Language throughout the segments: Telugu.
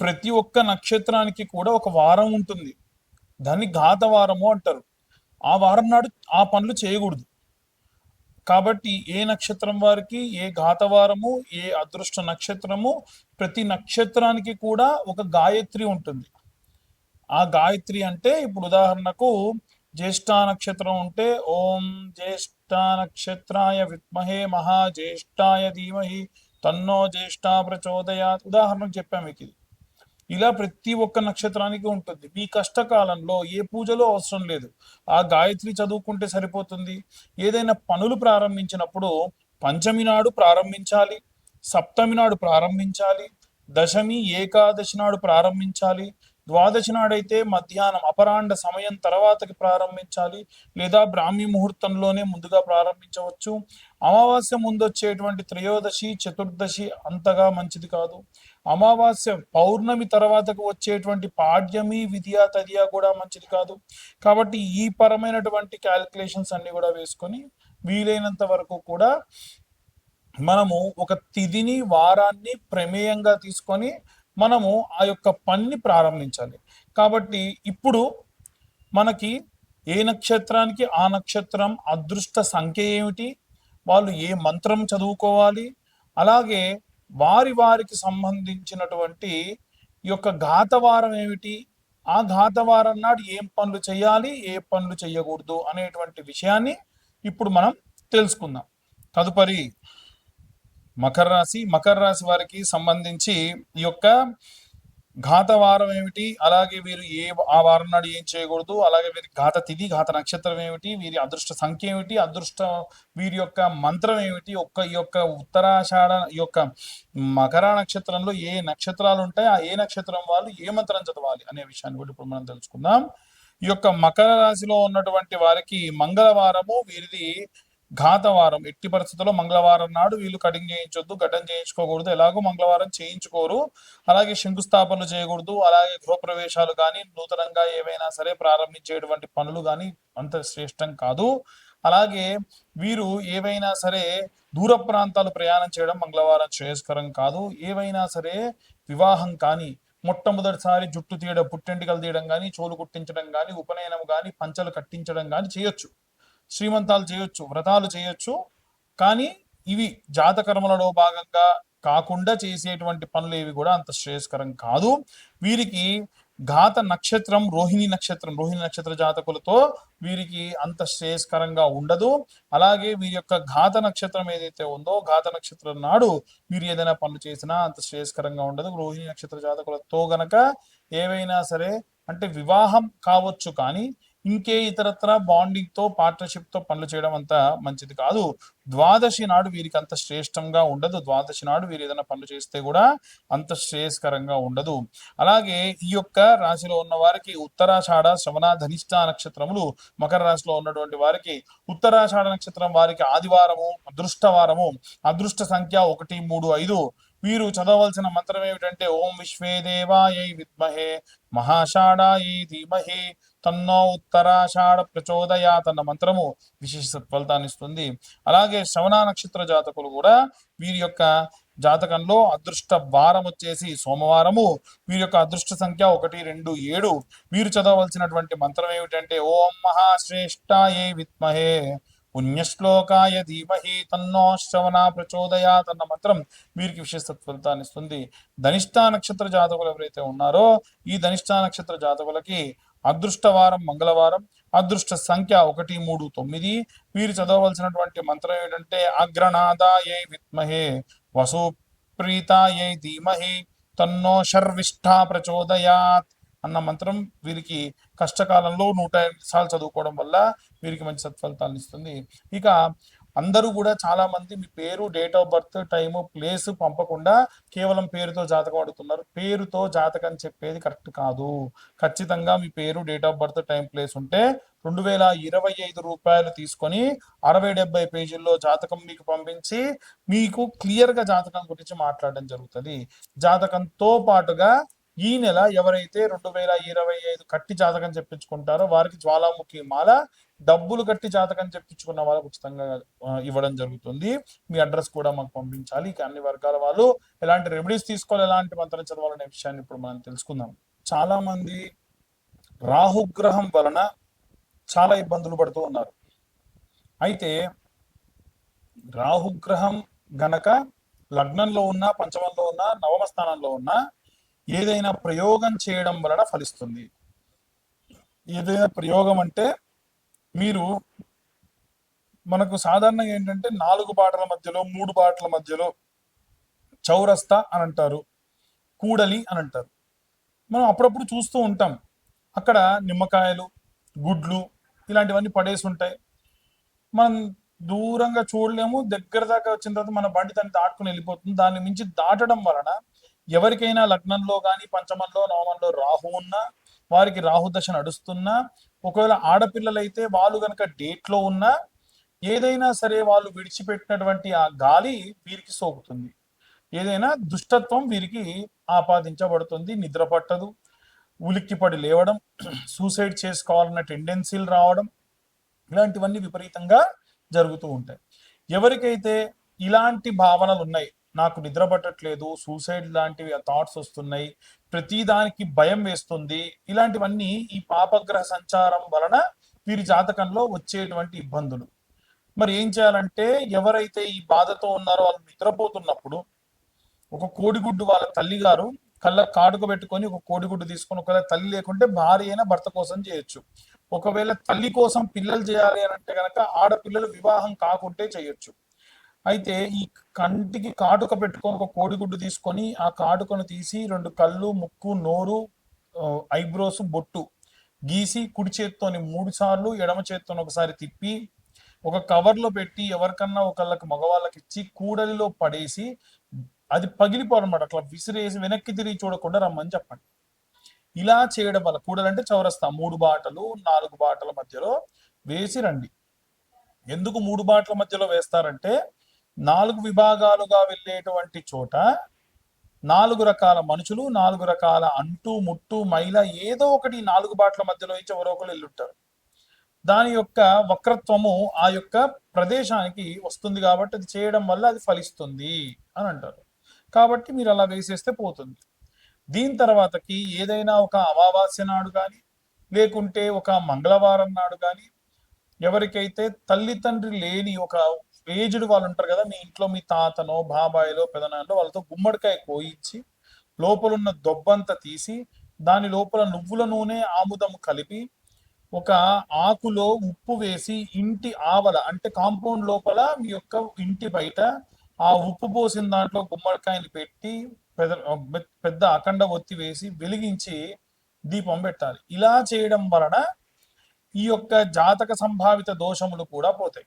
ప్రతి ఒక్క నక్షత్రానికి కూడా ఒక వారం ఉంటుంది. దాన్ని ఘాత వారము అంటారు. ఆ వారం నాడు ఆ పనులు చేయకూడదు. కాబట్టి ఏ నక్షత్రం వారికి ఏ ఘాతవారము ఏ అదృష్ట నక్షత్రము ప్రతి నక్షత్రానికి కూడా ఒక గాయత్రి ఉంటుంది. ఆ గాయత్రి అంటే ఇప్పుడు ఉదాహరణకు జ్యేష్ఠ నక్షత్రం ఉంటే ఓం జ్యేష్ఠ నక్షత్రాయ విద్మహే మహాజ్యేష్ఠాయ ధీమహి తన్నో జ్యేష్ఠ ప్రచోదయాత్ ఉదాహరణకు చెప్పాము మీకు ఇది. ఇలా ప్రతి ఒక్క నక్షత్రానికి ఉంటుంది. మీ కష్టకాలంలో ఏ పూజలో అవసరం లేదు. ఆ గాయత్రి చదువుకుంటే సరిపోతుంది. ఏదైనా పనులు ప్రారంభించినప్పుడు పంచమి నాడు ప్రారంభించాలి సప్తమి నాడు ప్రారంభించాలి దశమి ఏకాదశి నాడు ప్రారంభించాలి ద్వాదశి నాడైతే మధ్యాహ్నం అపరాండ సమయం తర్వాతకి ప్రారంభించాలి లేదా బ్రాహ్మీ ముహూర్తంలోనే ముందుగా ప్రారంభించవచ్చు. అమావాస్య ముందు వచ్చేటువంటి త్రయోదశి చతుర్దశి అంతగా మంచిది కాదు. అమావాస్య పౌర్ణమి తర్వాతకు వచ్చేటువంటి పాడ్యమి విద్యా తదియా కూడా మంచిది కాదు. కాబట్టి ఈ పరమైనటువంటి క్యాలిక్యులేషన్స్ అన్ని కూడా వేసుకొని వీలైనంత వరకు కూడా మనము ఒక తిథిని వారాన్ని ప్రమేయంగా తీసుకొని మనము ఆ యొక్క పనిని ప్రారంభించాలి. కాబట్టి ఇప్పుడు మనకి ఏ నక్షత్రానికి ఆ నక్షత్రం అదృష్ట సంఖ్య ఏమిటి? వాళ్ళు ఏ మంత్రం చదువుకోవాలి? అలాగే వారి వారికి సంబంధించినటువంటి ఈ యొక్క ఘాతవారం ఏమిటి? ఆ ఘాతవారం నాడు ఏం పనులు చేయాలి? ఏ పనులు చేయకూడదు? అనేటువంటి విషయాన్ని ఇప్పుడు మనం తెలుసుకుందాం. తదుపరి మకర రాశి. మకర రాశి వారికి సంబంధించి ఈ యొక్క ఘాత వారం ఏమిటి? అలాగే వీరు ఏ ఆ వారం నాడు ఏం చేయకూడదు? అలాగే వీరి ఘాత తిథి ఘాత నక్షత్రం ఏమిటి? వీరి అదృష్ట సంఖ్య ఏమిటి? అదృష్ట వీరి యొక్క మంత్రం ఏమిటి? ఒక్క ఈ యొక్క ఉత్తరాషాఢ ఈ యొక్క మకర నక్షత్రంలో ఏ నక్షత్రాలు ఉంటాయి ఆ ఏ నక్షత్రం వాళ్ళు ఏ మంత్రం చదవాలి అనే విషయాన్ని కూడా ఇప్పుడు మనం తెలుసుకుందాం. ఈ యొక్క మకర రాశిలో ఉన్నటువంటి వారికి మంగళవారము వీరిది ఘాతవారం ఎట్టి పరిస్థితుల్లో మంగళవారం నాడు వీళ్ళు కటింగ్ చేయించొద్దు ఘటన చేయించుకోకూడదు ఎలాగో మంగళవారం చేయించుకోరు. అలాగే శంకుస్థాపనలు చేయకూడదు అలాగే గృహప్రవేశాలు కానీ నూతనంగా ఏవైనా సరే ప్రారంభించేటువంటి పనులు కానీ అంత శ్రేష్టం కాదు. అలాగే వీరు ఏవైనా సరే దూర ప్రాంతాలు ప్రయాణం చేయడం మంగళవారం శ్రేయస్కరం కాదు. ఏవైనా సరే వివాహం కానీ మొట్టమొదటిసారి జుట్టు తీయడం పుట్టెంటికలు తీయడం కానీ చోలు కుట్టించడం కానీ ఉపనయనం కానీ పంచలు కట్టించడం కానీ చేయొచ్చు. శ్రీమంతాలు చేయొచ్చు వ్రతాలు చేయొచ్చు. కానీ ఇవి జాతకర్మలలో భాగంగా కాకుండా చేసేటువంటి పనులు ఏవి కూడా అంత శ్రేయస్కరం కాదు. వీరికి ఘాత నక్షత్రం రోహిణి నక్షత్రం రోహిణి నక్షత్ర జాతకులతో వీరికి అంత శ్రేయస్కరంగా ఉండదు. అలాగే వీరి యొక్క ఘాత నక్షత్రం ఏదైతే ఉందో ఘాత నక్షత్రం నాడు వీరు ఏదైనా పనులు చేసినా అంత శ్రేయస్కరంగా ఉండదు. రోహిణి నక్షత్ర జాతకులతో గనక ఏవైనా సరే అంటే వివాహం కావచ్చు కానీ ఇంకే ఇతరత్ర బాండింగ్తో పార్ట్నర్షిప్తో పనులు చేయడం అంత మంచిది కాదు. ద్వాదశి నాడు వీరికి అంత శ్రేష్టంగా ఉండదు. ద్వాదశి నాడు వీరు ఏదైనా పనులు చేస్తే కూడా అంత శ్రేయస్కరంగా ఉండదు. అలాగే ఈ యొక్క రాశిలో ఉన్న వారికి ఉత్తరాషాఢ శ్రవణ ధనిష్ట నక్షత్రములు మకర రాశిలో ఉన్నటువంటి వారికి ఉత్తరాషాఢ నక్షత్రం వారికి ఆదివారము అదృష్టవారము అదృష్ట సంఖ్య ఒకటి మూడు ఐదు. వీరు చదవలసిన మంత్రం ఏమిటంటే ఓం విశ్వే దేవాయ విద్మహే మహాషాఢాయ ధీమహే తన్నో ఉత్తరాషాఢ ప్రచోదయాత్ అన్న మంత్రము విశేష ఫలితాన్ని ఇస్తుంది అలాగే శ్రవణ నక్షత్ర జాతకులు కూడా వీరి యొక్క జాతకంలో అదృష్ట వారం వచ్చేసి సోమవారము వీరి యొక్క అదృష్ట సంఖ్య ఒకటి రెండు ఏడు. వీరు చదవలసినటువంటి మంత్రం ఏమిటంటే ఓం మహాశ్రేష్టాయే విత్మహే పుణ్యశ్లోకాయ ధీమహి తన్నో శ్రవణ ప్రచోదయాత్ అన్న మంత్రం వీరికి విశేష ఫలితాన్ని ఇస్తుంది ధనిష్ట నక్షత్ర జాతకులు ఎవరైతే ఉన్నారో ఈ ధనిష్ట నక్షత్ర జాతకులకి అదృష్టవారం మంగళవారం అదృష్ట సంఖ్య ఒకటి మూడు తొమ్మిది. వీరు చదవవలసినటువంటి మంత్రం ఏంటంటే అగ్రనాదాయై విత్మహే వసుప్రీతాయై ధీమహి తన్నో శర్విష్ఠా ప్రచోదయాత్ అన్న మంత్రం వీరికి కష్టకాలంలో నూట ఎనిమిది సార్లు చదువుకోవడం వల్ల వీరికి మంచి సత్ఫలితాలను ఇస్తుంది. ఇక అందరూ కూడా చాలా మంది మీ పేరు date of birth time place పంపకుండా కేవలం పేరుతో జాతకం అడుగుతున్నారు. పేరుతో జాతకం చెప్పేది కరెక్ట్ కాదు. ఖచ్చితంగా మీ పేరు date of birth time place ఉంటే రెండు వేల ఇరవై ఐదు రూపాయలు తీసుకొని అరవై డెబ్బై పేజీల్లో జాతకం మీకు పంపించి మీకు క్లియర్గా జాతకం గురించి మాట్లాడడం జరుగుతుంది. జాతకంతో పాటుగా ఈ నెల ఎవరైతే రెండు వేల ఇరవై ఐదు కట్టి జాతకం చెప్పించుకుంటారో వారికి జ్వాలాముఖి మాల డబ్బులు కట్టి జాతకం చెప్పించుకున్న వాళ్ళకు ఉచితంగా ఇవ్వడం జరుగుతుంది. మీ అడ్రస్ కూడా మాకు పంపించాలి. ఇక అన్ని వర్గాల వాళ్ళు ఎలాంటి రెమెడీస్ తీసుకోవాలి ఎలాంటి మంత్రం చదవాలనే విషయాన్ని ఇప్పుడు మనం తెలుసుకుందాం. చాలా మంది రాహుగ్రహం వలన చాలా ఇబ్బందులు పడుతూ ఉన్నారు. అయితే రాహుగ్రహం గనక లగ్నంలో ఉన్న పంచమంలో ఉన్న నవమ స్థానంలో ఉన్న ఏదైనా ప్రయోగం చేయడం వలన ఫలిస్తుంది. ఏదైనా ప్రయోగం అంటే మీరు మనకు సాధారణంగా ఏంటంటే నాలుగు బాటల మధ్యలో మూడు బాటల మధ్యలో చౌరస్తా అని అంటారు కూడలి అని అంటారు. మనం అప్పుడప్పుడు చూస్తూ ఉంటాం. అక్కడ నిమ్మకాయలు గుడ్లు ఇలాంటివన్నీ పడేసి ఉంటాయి. మనం దూరంగా చూడలేము. దగ్గర దాకా వచ్చిన తర్వాత మన బండి దాన్ని దాటుకుని వెళ్ళిపోతుంది. దాన్ని మించి దాటడం వలన ఎవరికైనా లగ్నంలో కానీ పంచమంలో నవమంలో రాహు ఉన్నా వారికి రాహు దశ నడుస్తున్నా ఒకవేళ ఆడపిల్లలైతే వాళ్ళు గనక డేట్లో ఉన్నా ఏదైనా సరే వాళ్ళు విడిచిపెట్టినటువంటి ఆ గాలి వీరికి సోకుతుంది. ఏదైనా దుష్టత్వం వీరికి ఆపాదించబడుతుంది నిద్ర పట్టదు ఉలిక్కిపడి లేవడం సూసైడ్ చేసుకోవాలన్న టెండెన్సీలు రావడం ఇలాంటివన్నీ విపరీతంగా జరుగుతూ ఉంటాయి. ఎవరికైతే ఇలాంటి భావనలు ఉన్నాయి నాకు నిద్ర పట్టట్లేదు సూసైడ్ లాంటివి థాట్స్ వస్తున్నాయి ప్రతి దానికి భయం వేస్తుంది. ఇలాంటివన్నీ ఈ పాపగ్రహ సంచారం వలన వీరి జాతకంలో వచ్చేటువంటి ఇబ్బందులు. మరి ఏం చేయాలంటే ఎవరైతే ఈ బాధతో ఉన్నారో వాళ్ళు నిద్రపోతున్నప్పుడు ఒక కోడిగుడ్డు వాళ్ళ తల్లిగారు కళ్ళ కాడుకు పెట్టుకొని ఒక కోడిగుడ్డు తీసుకొని ఒకవేళ తల్లి లేకుంటే భార్య అయినా భర్త కోసం చేయొచ్చు. ఒకవేళ తల్లి కోసం పిల్లలు చేయాలి అని అంటే కనుక ఆడపిల్లలు వివాహం కాకుంటే చేయొచ్చు. అయితే ఈ కంటికి కాటుక పెట్టుకొని ఒక కోడిగుడ్డు తీసుకొని ఆ కాటుకను తీసి రెండు కళ్ళు ముక్కు నోరు ఐబ్రోస్ బొట్టు గీసి కుడి చేత్తోని మూడు సార్లు ఎడమ చేత్తోని ఒకసారి తిప్పి ఒక కవర్లో పెట్టి ఎవరికన్నా ఒకళ్ళకి మగవాళ్ళకి ఇచ్చి కూడలిలో పడేసి అది పగిలిపోవన్నమాట. అట్లా విసిరేసి వెనక్కి తిరిగి చూడకుండా రమ్మని చెప్పండి. ఇలా చేయడం వల్ల కూడలంటే చౌరస్తా. మూడు బాటలు నాలుగు బాటల మధ్యలో వేసి రండి. ఎందుకు మూడు బాటల మధ్యలో వేస్తారంటే నాలుగు విభాగాలుగా వెళ్ళేటువంటి చోట నాలుగు రకాల మనుషులు నాలుగు రకాల అంటు ముట్టు మైల ఏదో ఒకటి నాలుగు బాట్ల మధ్యలో నుంచి ఎవరో ఒకరు వెళ్ళుంటారు. దాని యొక్క వక్రత్వము ఆ యొక్క ప్రదేశానికి వస్తుంది కాబట్టి అది చేయడం వల్ల అది ఫలిస్తుంది అని అంటారు. కాబట్టి మీరు అలా వేసేస్తే పోతుంది. దీని తర్వాతకి ఏదైనా ఒక అమావాస్య నాడు కానీ లేకుంటే ఒక మంగళవారం నాడు కానీ ఎవరికైతే తల్లి తండ్రి లేని ఒక ఏజ్డ్ వాళ్ళు ఉంటారు కదా మీ ఇంట్లో మీ తాతనో బాబాయిలో పెదనాన్నో వాళ్ళతో గుమ్మడికాయ కోయించి లోపలున్న దొబ్బంతా తీసి దాని లోపల నువ్వుల నూనె ఆముదం కలిపి ఒక ఆకులో ఉప్పు వేసి ఇంటి ఆవల అంటే కాంపౌండ్ లోపల మీ యొక్క ఇంటి బయట ఆ ఉప్పు పోసిన దాంట్లో గుమ్మడికాయలు పెట్టి పెద్ద పెద్ద అఖండ ఒత్తి వేసి వెలిగించి దీపం పెట్టాలి. ఇలా చేయడం వలన ఈ యొక్క జాతక సంభావిత దోషములు కూడా పోతాయి.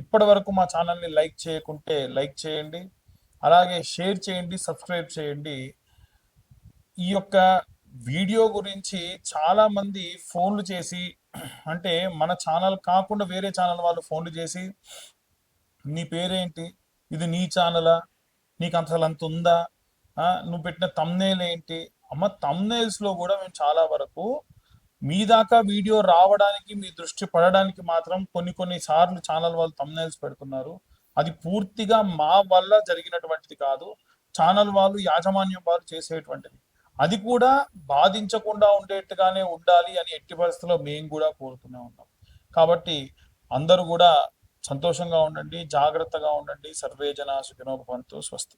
ఇప్పటి వరకు మా ఛానల్ని లైక్ చేయకుంటే లైక్ చేయండి అలాగే షేర్ చేయండి సబ్స్క్రైబ్ చేయండి. ఈ యొక్క వీడియో గురించి చాలా మంది ఫోన్లు చేసి అంటే మన ఛానల్ కాకుండా వేరే ఛానల్ వాళ్ళు ఫోన్లు చేసి నీ పేరేంటి? ఇది నీ ఛానలా? నీకు అసలు అంత ఉందా నువ్వు పెట్టిన తమ్నేల్ ఏంటి? అమ్మ తమ్నేల్స్లో కూడా మేము చాలా వరకు మీ దాకా వీడియో రావడానికి మీ దృష్టి పడడానికి మాత్రం కొన్ని కొన్ని సార్లు ఛానల్ వాళ్ళు తమ్నేల్స్ పెడుతున్నారు. అది పూర్తిగా మా వల్ల జరిగినటువంటిది కాదు. ఛానల్ వాళ్ళు యాజమాన్యం వారు చేసేటువంటిది. అది కూడా బాధించకుండా ఉండేట్టుగానే ఉండాలి అని ఎట్టి పరిస్థితుల్లో మేము కూడా కోరుతూనే ఉన్నాం. కాబట్టి అందరూ కూడా సంతోషంగా ఉండండి జాగ్రత్తగా ఉండండి. సర్వే జన సుఖినోపంతో స్వస్తి.